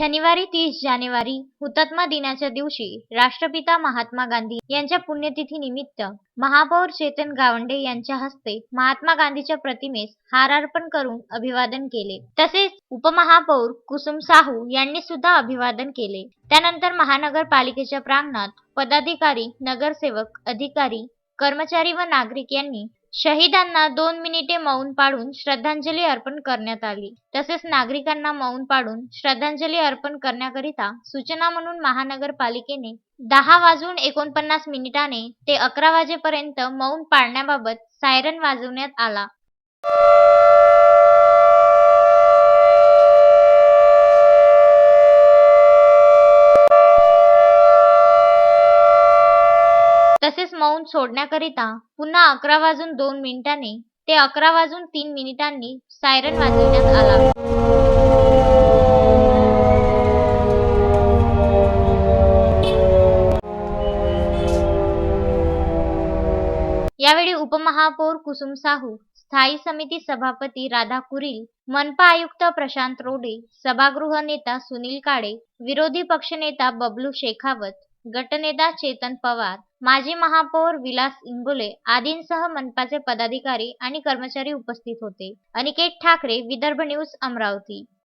शनिवारी तीस जानेवारी हुतात्मा दिनाच्या दिवशी राष्ट्रपिता महात्मा गांधी यांच्या पुण्यतिथीनिमित्त महापौर चेतन गावंडे यांच्या हस्ते महात्मा गांधीच्या प्रतिमेस हार अर्पण करून अभिवादन केले. तसेच उपमहापौर कुसुम साहू यांनी सुद्धा अभिवादन केले. त्यानंतर महानगरपालिकेच्या प्रांगणात पदाधिकारी नगरसेवक अधिकारी कर्मचारी व नागरिक यांनी शहीदांना दोन मिनिटे मौन पाळून श्रद्धांजली अर्पण करण्यात आली. तसेच नागरिकांना मौन पाळून श्रद्धांजली अर्पण करण्याकरिता सूचना म्हणून महानगरपालिकेने दहा वाजून एकोणपन्नास मिनिटाने ते अकरा वाजेपर्यंत मौन पाळण्याबाबत सायरन वाजवण्यात आला. तसेच मौन सोडण्याकरिता पुन्हा अकरा वाजून दोन मिनिटांनी ते अकरा वाजून तीन मिनिटांनी सायरन वाजविण्यात आला. यावेळी उपमहापौर कुसुम साहू स्थायी समिती सभापती राधा कुरील मनपा आयुक्त प्रशांत रोडे सभागृह नेता सुनील काळे विरोधी पक्षनेता बबलू शेखावत गटनेता चेतन पवार माजी महापौर विलास इंगोले आदींसह मनपाचे पदाधिकारी आणि कर्मचारी उपस्थित होते. अनिकेत ठाकरे विदर्भ न्यूज अमरावती.